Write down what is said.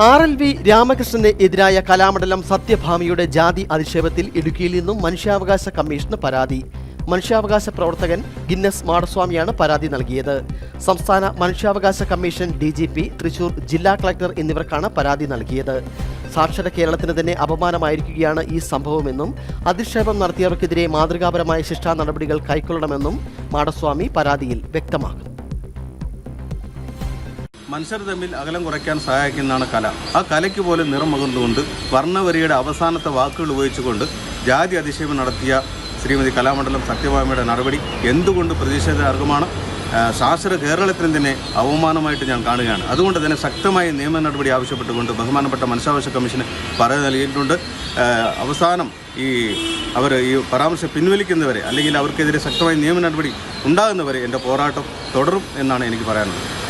R L V Ramakrishnan എതിരായ കലാമണ്ഡലം സത്യഭാമിയുടെ ജാതി അധിക്ഷേപത്തിൽ ഇടുക്കിയിൽ നിന്നും മനുഷ്യാവകാശ കമ്മീഷന് പരാതി. മനുഷ്യാവകാശ പ്രവർത്തകൻ ഗിന്നസ് മാടസ്വാമിയാണ് പരാതി നൽകിയത്. സംസ്ഥാന മനുഷ്യാവകാശ commission D G P Thrissur ജില്ലാ കളക്ടർ എന്നിവർക്കാണ് പരാതി നൽകിയത്. സാക്ഷര കേരളത്തിന് തന്നെ അപമാനമായിരിക്കുകയാണ് ഈ സംഭവമെന്നും അധിക്ഷേപം നടത്തിയവർക്കെതിരെ മാതൃകാപരമായ ശിക്ഷാ നടപടികൾ കൈക്കൊള്ളണമെന്നും മാടസ്വാമി പരാതിയിൽ വ്യക്തമാക്കുന്നു. മനുഷ്യർ തമ്മിൽ അകലം കുറയ്ക്കാൻ സഹായിക്കുന്നതാണ് കല. ആ കലയ്ക്ക് പോലും നിറം പകർന്നുകൊണ്ട് വർണവരിയുടെ അവസാനത്തെ വാക്കുകൾ ഉപയോഗിച്ചുകൊണ്ട് ജാതി അതിശയം നടത്തിയ ശ്രീമതി കലാമണ്ഡലം സത്യഭാമയുടെ നടപടി എന്തുകൊണ്ട് പ്രതിഷേധാർഹമാണ് ശാസ്ത്ര കേരളത്തിന് തന്നെ അവമാനമായിട്ട് ഞാൻ കാണുകയാണ്. അതുകൊണ്ട് തന്നെ ശക്തമായ നിയമ നടപടി ആവശ്യപ്പെട്ടുകൊണ്ട് ബഹുമാനപ്പെട്ട മനുഷ്യാവകാശ കമ്മീഷന് പരാതി നൽകിയിട്ടുണ്ട്. അവസാനം ഈ അവർ ഈ പരാമർശം പിൻവലിക്കുന്നവരെ അല്ലെങ്കിൽ അവർക്കെതിരെ ശക്തമായ നിയമ നടപടി ഉണ്ടാകുന്നവരെ എന്റെ പോരാട്ടം തുടരും എന്നാണ് എനിക്ക് പറയാനുള്ളത്.